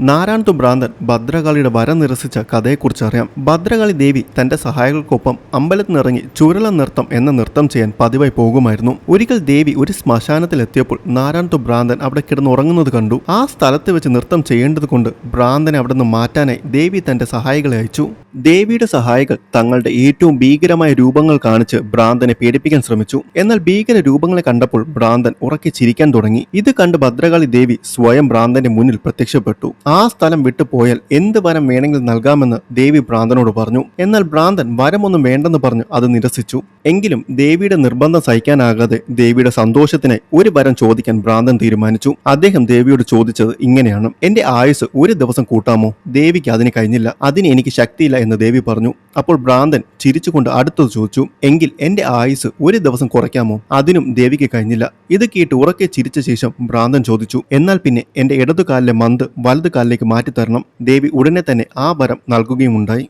നാരായണത്തു ഭ്രാന്തൻ ഭദ്രകാളിയുടെ വരം നിരസിച്ച കഥയെക്കുറിച്ച് അറിയാം ഭദ്രകാളി ദേവി തന്റെ സഹായികൾക്കൊപ്പം അമ്പലത്തിനിറങ്ങി ചുരള നൃത്തം എന്ന നൃത്തം ചെയ്യാൻ പതിവായി പോകുമായിരുന്നു. ഒരിക്കൽ ദേവി ഒരു ശ്മശാനത്തിലെത്തിയപ്പോൾ നാരായണത്തു ഭ്രാന്തൻ അവിടെ കിടന്ന് ഉറങ്ങുന്നത് കണ്ടു. ആ സ്ഥലത്ത് വെച്ച് നൃത്തം ചെയ്യേണ്ടത് കൊണ്ട് ഭ്രാന്തനെ അവിടെ നിന്ന് മാറ്റാനായി ദേവി തന്റെ സഹായികളെ അയച്ചു. ദേവിയുടെ സഹായികൾ തങ്ങളുടെ ഏറ്റവും ഭീകരമായ രൂപങ്ങൾ കാണിച്ച് ഭ്രാന്തനെ പീഡിപ്പിക്കാൻ ശ്രമിച്ചു. എന്നാൽ ഭീകര രൂപങ്ങളെ കണ്ടപ്പോൾ ഭ്രാന്തൻ ഉറക്കെ ചിരിക്കാൻ തുടങ്ങി. ഇത് കണ്ട് ഭദ്രകാളി ദേവി സ്വയം ഭ്രാന്തന്റെ മുന്നിൽ പ്രത്യക്ഷപ്പെട്ടു. ആ സ്ഥലം വിട്ടുപോയാൽ എന്ത് വരം വേണമെങ്കിലും നൽകാമെന്ന് ദേവി ഭ്രാന്തനോട് പറഞ്ഞു. എന്നാൽ ഭ്രാന്തൻ വരമൊന്നും വേണ്ടെന്ന് പറഞ്ഞു അത് നിരസിച്ചു. എങ്കിലും ദേവിയുടെ നിർബന്ധം സഹിക്കാനാകാതെ ദേവിയുടെ സന്തോഷത്തിനായി ഒരു വരം ചോദിക്കാൻ ഭ്രാന്തൻ തീരുമാനിച്ചു. അദ്ദേഹം ദേവിയോട് ചോദിച്ചത് ഇങ്ങനെയാണ്. എന്റെ ആയുസ് ഒരു ദിവസം കൂട്ടാമോ? ദേവിക്ക് അതിന് കഴിഞ്ഞില്ല. അതിന് എനിക്ക് ശക്തിയില്ല എന്ന് ദേവി പറഞ്ഞു. അപ്പോൾ ഭ്രാന്തൻ ചിരിച്ചുകൊണ്ട് അടുത്തത് ചോദിച്ചു. എങ്കിൽ എന്റെ ആയുസ് ഒരു ദിവസം കുറയ്ക്കാമോ? അതിനും ദേവിക്ക് കഴിഞ്ഞില്ല. ഇത് കേട്ട് ഉറക്കെ ചിരിച്ച ശേഷം ഭ്രാന്തൻ ചോദിച്ചു. എന്നാൽ പിന്നെ എന്റെ ഇടതുകാലിലെ മന്ത് വലതു കാലിലേക്ക് മാറ്റിത്തരണം. ദേവി ഉടനെ തന്നെ ആ വരം നൽകുകയുമുണ്ടായി.